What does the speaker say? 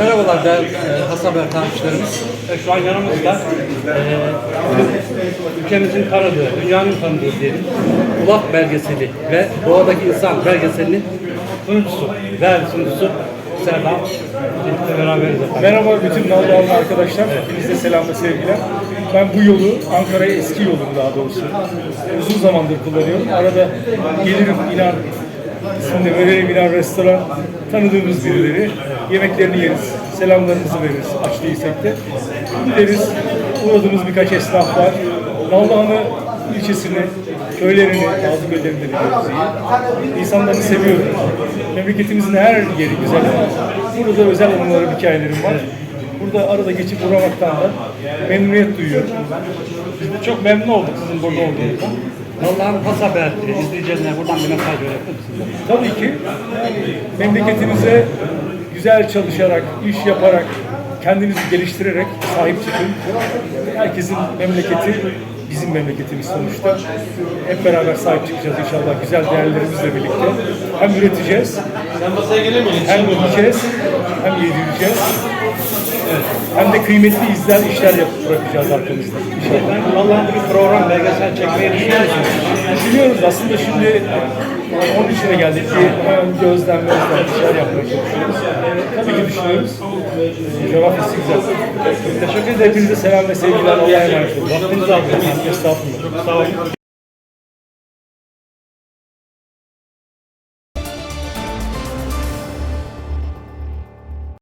Merhabalar değerli e, Hasaber takipçilerimiz. E, Şu an yanımızda e, ülkemizin tanıdığı, dünyanın tanıdığı diyelim, ulak belgeseli ve doğadaki insan belgeselinin sunucusu, değerli sunucusu Serdar. Birlikte beraberiz efendim. Merhaba bütün Nallıhanlı arkadaşlar. Hepinize selam ve sevgiler. Ben bu yolu, Ankara'ya eski yolum daha doğrusu. Uzun zamandır kullanıyorum. Arada gelirim inan, ismini verelim inan restoran. Tanıdığımız birileri. Yemeklerini yeriz, selamlarımızı veririz aç değilsek de. Gideriz, uğradığımız birkaç esnaf var. Nallıhanlı ilçesini, köylerini, bazı köylerini de biliyoruz iyi. İnsanlarını seviyorum. Memleketimizin her yeri güzel burada özel anılarım, hikayelerim var. Burada arada geçip uğramaktan da memnuniyet duyuyorum. Çok memnun olduk sizin burada olduğunuzdan. Allah'ın Hasaber izleyicilerine buradan bir mesaj verebilir misiniz? Tabii ki memleketinize güzel çalışarak, iş yaparak, kendinizi geliştirerek sahip çıkın. Herkesin memleketi bizim memleketimiz sonuçta. Hep beraber sahip çıkacağız inşallah güzel değerlerimizle birlikte. Hem üreteceğiz, hem yiyeceğiz, hem yedireceğiz. Hem de kıymetli izler, işler yapıp bırakacağız arkamızda inşallah. Ben Allah'ın bir program, belgesel çekmeyi düşünüyor musunuz? Düşünüyoruz aslında şimdi onun içine geldik ki hemen gözlem gözlem bir şeyler yapmaya çalışıyoruz. Tabii ki düşünüyoruz. Coğrafyası güzel. Teşekkür ederim. Hepinize selam ve sevgiler. Allah'a emanet olun. Vaktinizi aldım. Estağfurullah. Sağ olun.